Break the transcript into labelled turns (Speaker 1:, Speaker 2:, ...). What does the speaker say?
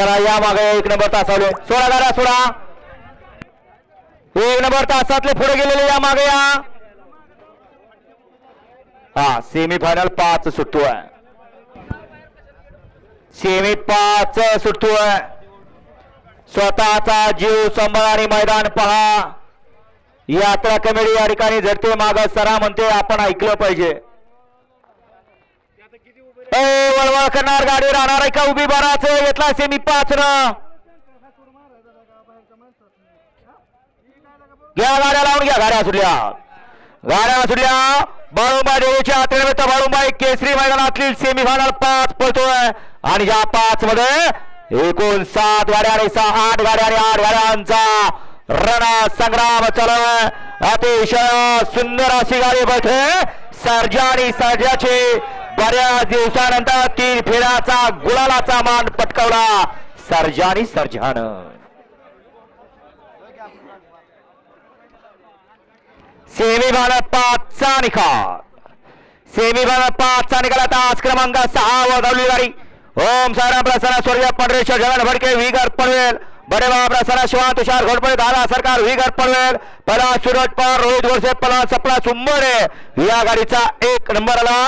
Speaker 1: चला या मागे एक नंबर तासावले सोडा गाड्या सोडा. एक नंबर तासातले पुढे गेलेले या मागे या. हा सेमी फायनल पाच सुटतोय सेमी पाच सुटतोय स्वतःचा जीव सांभाळणारे मैदान पहा. यात्रा कमिटी या ठिकाणी झडते माग सरा म्हणते आपण ऐकलं पाहिजे. वळवळ करणार गाडी राहणार आहे का? उभी बाराच घेतला सेमी पाच न घ्या गाड्या लावून घ्या गाड्या सुटल्या. गाड्या सुटल्या. बाळुंबा देवीच्या यात्रेनिमित्त बाळुंबाई केसरी मैदानातील सेमी फायनल पाच पळतोय. आणि या पाच मध्ये एकूण सात गाड्या आणि सहा आठ गाड्या आणि आठ गाड्यांचा रणा संग्राम चालू अतिशय सुंदर अशी गाडी बैठे. सर्जा आणि सर्जाची बऱ्याच दिवसानंतर तीन फेराचा गुलालाचा मान पटकवला सर्जानी सर्जान सेमी भारत पाचचा निकाल. सेमी भारत पाचचा निकाल आता आज क्रमांक सहा व धावली गाडी. ओम सारा प्रसन्न स्वर्गीय पंढरेश्वर जगन भडके विगर पनवेल. बडे बाबा प्रसन्न शिवा तुषार घोडपडे धारा सरकार विगर पनवेल. पला सुरज पवार रोहित गोडसे पला सपला सुंबरे या गाडीचा एक नंबर आला.